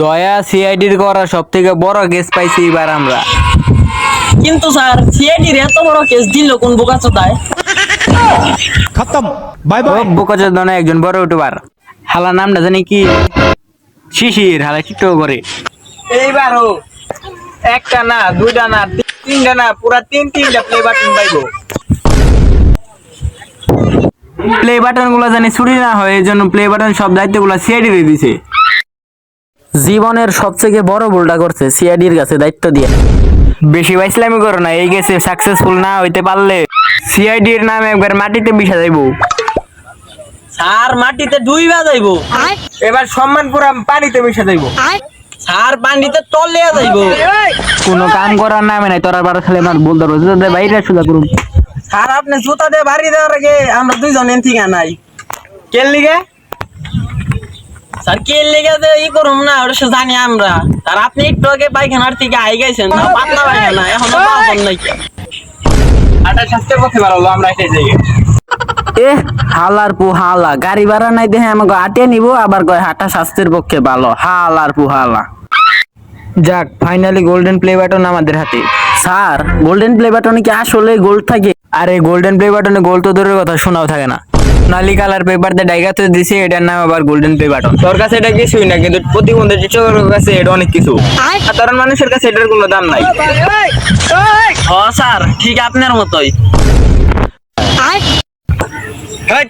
দয়া সিআইডির করা সব থেকে বড় কেস পাইছি এবার আমরা। কিন্তু স্যার সিআইডির এত বড় কেস দিল কোন বোকাচোদায়? খতম বাই বাই বোকাচোদা একজন বড় ইউটিউবার হালা নামটা জানি কি? শিশির হালা কি তো করে। এইবার একটা না দুইটা না তিনটা না পুরা তিন তিনটা প্লে বাটন বাইবো প্লে বাটনগুলো জানি চুরি না হয় এই জন্য প্লে বাটন সব দায়িত্বগুলো সিআইডি দিয়ে দিছে। জীবনের সবথেকে বড় ভুলটা করছে সিআইডির কাছে দায়িত্ব দিয়ে। বেশি বাইসলামি করো না এই গেছে সাকসেসফুল না হইতে পারলে সিআইডির নামে একবার মাটিতে মিশা যাইবো। স্যার মাটিতে ডুইবা যাইবো। এবার সম্মান পুরা পানিতে মিশা যাইবো। স্যার পানিতে তলিয়া যাইবো। কোনো কাম করার নামে নাই তোরা বার খালি আমার বলতে পারব যে বাইরে সুদা করুন। স্যার আপনি জুতা দিয়ে বাড়ি দেওয়ার আগে আমরা দুইজন এন থেকে নাই। কেন লিগে? স্যার লেগে যে ই করুম না ওটা সে জানি আমরা। আর আপনি একটু আগে পায়খানার থেকে আই গেছেন না পাতলা পায়খানা এখনও পাওয়া নাই। আটা স্বাস্থ্যের হলো আমরা এটাই যাই এ হালার পু হালা গাড়ি ভাড়া নাই দেখে আমাকে আটিয়ে নিব আবার কয় হাঁটা স্বাস্থ্যের পক্ষে ভালো। হালার পু হালা। যাক ফাইনালি গোল্ডেন প্লে বাটন আমাদের হাতে। স্যার গোল্ডেন প্লে বাটনে কি আসলে গোল্ড থাকে? আরে গোল্ডেন প্লে বাটনে গোল্ড তো দূরের কথা শোনাও থাকে না। নালি কালার পেপার দিয়ে ডাইগাতে দিছে এটার নাম আবার গোল্ডেন প্লে বাটন তোর কাছে এটা কিছুই না কিন্তু প্রতিবন্ধী চিত্রকরের কাছে এটা অনেক কিছু। সাধারণ মানুষের কাছে এটার কোনো দাম নাই। হ স্যার ঠিক আপনার মতোই।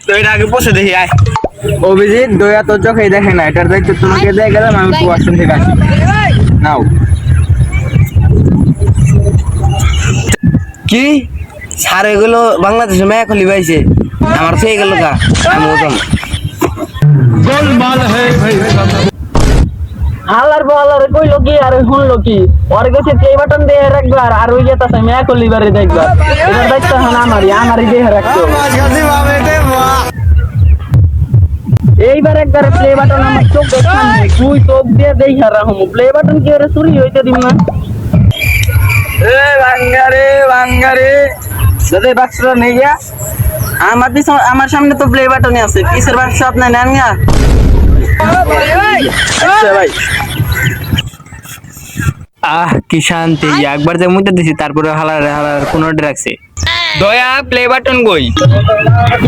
তো আগে বসে দেখি আয়। অভিজিৎ দয়া তোর চোখে দেখে না এটার দায়িত্ব তোমাকে দিয়ে গেলাম আমি টু আসন থেকে আসি। নাও। কি? সার এগুলো বাংলাদেশে মেয়া খুলি পাইছে। আমার তো গেল কা হালার বলার কি আর শুনলো কি? ওর কাছে বাটন দিয়ে রাখবার আর ওই গেতা সে মেয়া খুলি বারে দেখবার এবার দেখতে হন রাখতো এইবার একবার প্লে বাটন আমার চোখ তুই চোখ দিয়ে দেই হারা হম প্লে বাটন কি ওরে চুরি হইতে দিম না? এ বাঙ্গারে বাঙ্গারে। দাদা বাক্সটা নেই গিয়া আমার পিছন আমার সামনে তো প্লে বাটনই আছে। পিছের বাক্স আপনি নেন গা আচ্ছা ভাই। আহ কি শান্তি। একবার যে মুতে দিছি তারপরে হালার হালার কোনো রাখছে। দয়া প্লে বাটন কই?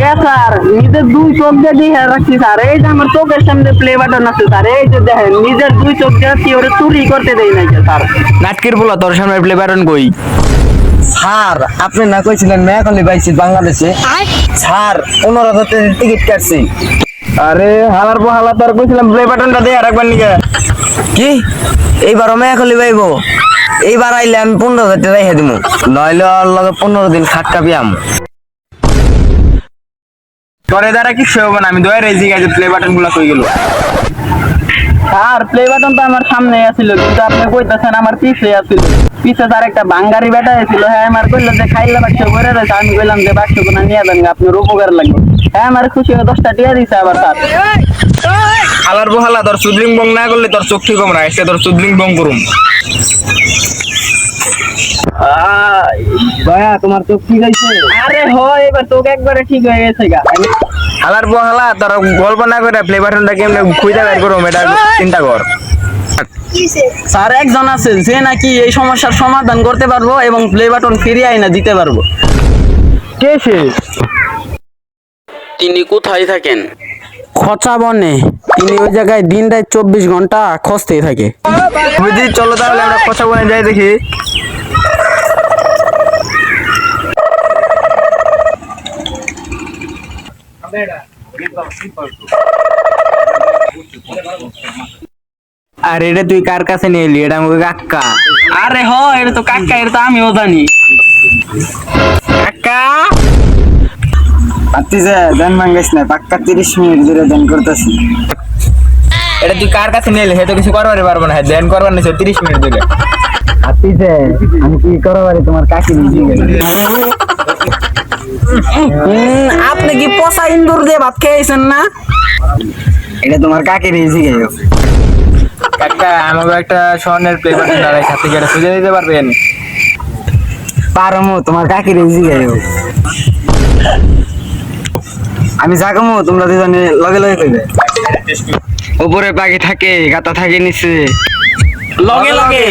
ইয়া স্যার নিজের দুই চোখ দিয়ে দিয়ে রাখছি স্যার। এই যে আমার চোখের সামনে প্লে বাটন আছে স্যার। এই যে দেখেন নিজের দুই চোখ দিয়ে কি ওরে চুরি করতে দেই নাই স্যার। নাটকের বলা তোর সামনে প্লে বাটন কই? স্যার আপনি না কইছিলেন মেয়া খুলি পাইছি বাংলাদেশে। স্যার পনেরো হাজার টিকিট কাটছি। আরে হালার পর হালা তোর কইছিলাম প্লে বাটনটা দিয়ে রাখবার নিকে? কি? এইবারও মেয়া খুলি পাইব এইবার আইলে আমি পনেরো হাজার টাকা রেখে দিব নইলে ওর লগে পনেরো দিন খাটকা পিয়াম তোরে দ্বারা কিছু হবে না আমি দয়া রেজি গেছে প্লে বাটনগুলা কই গেল? স্যার প্লে বাটন তো আমার সামনে আছিল কিন্তু আপনি কইতাছেন আমার পিছে আছিল। পিছে স্যার একটা বাঙ্গারি বেটা ছিল হ্যাঁ আমার কইলো যে খাইলে বাক্স করে রয়েছে আমি কইলাম যে বাক্স কোনা নিয়ে দেন আপনার উপকার লাগবে। হ্যাঁ আমার খুশি হয়ে দশটা টিয়া দিছে আবার স্যার হালার পর হালা তোর সুদলিং বং না করলে তোর চোখ ঠিক হবে না এসে তোর সুদলিং বং করুম। দয়া তোমার চোখ ঠিক আছে আরে হয় এবার তোকে একবারে ঠিক হয়ে গেছে গা। হালার পর হালা তোর গল্প না করে প্লে বাটনটা কেমনে খুঁজে বের করুম এটা চিন্তা কর। স্যার একজন আছে যে নাকি এই সমস্যার সমাধান করতে পারব এবং প্লে বাটন ফিরিয়ে আইনা দিতে পারব। কে সে? তিনি কোথায় থাকেন? খচা বনে। তিনি ওই জায়গায় দিন রাত চব্বিশ ঘণ্টা খসতেই থাকে। বুঝি চলো তাহলে আমরা খচা বনে যাই দেখি। আর এটা তুই কার কাছে নিয়ে এলি এটা আমাকে কাক্কা। আরে হ এটা তো কাকা এটা তো আমিও জানি। কাক্কা! পাত্তিছে দেন মাঙ্গাইস না পাক্কা তিরিশ মিনিট ধরে দেন করতেছি। এটা তুই কার কাছে নিয়ে এলি সে তো কিছু করবারই পারব না দেন করবার নিছে তিরিশ মিনিট ধরে। পাত্তিছে আমি কি করো বাড়ি তোমার কাকি উম, আপনি কি পচা ইন্দুর দিয়ে ভাত খেয়েছেন না? এটা তোমার কাকি রেজি গেল কাকা আমাকে একটা স্বর্ণের প্লে বাটন দাঁড়ায় সাথে গেলে সুজে দিতে পারবেন? পারমো তোমার কাকি রেজি গেল আমি জাগামো তোমরা দুজনে লগে লগে কইবে। উপরে পাখি থাকে গাতা থাকে নিচে। লগে লগে।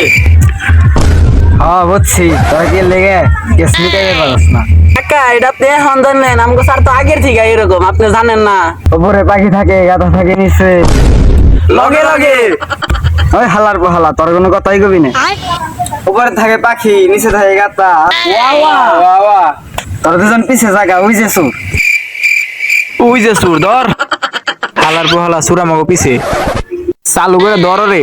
হ্যাঁ বুঝছি। তোরা কি লেগে কেস মিটাইতে পারস না। কাকা এটা জানেন স্যার তো আগের থেকে এরকম আপনি জানেন না। উপরে পাখি থাকে গাতা থাকে নিচে। লগে লগে। ওই হালার পো হালা তোর কোনো কথাই কবি না। উপরে থাকে পাখি নিচে থাকে গাতা ওয়াওয়া। তোর দুজন পিছে ওই যে সুর। ওই যে সুর ধর। হালার পোহালা সুরামাগো পিছে। চালু করে ধর রে।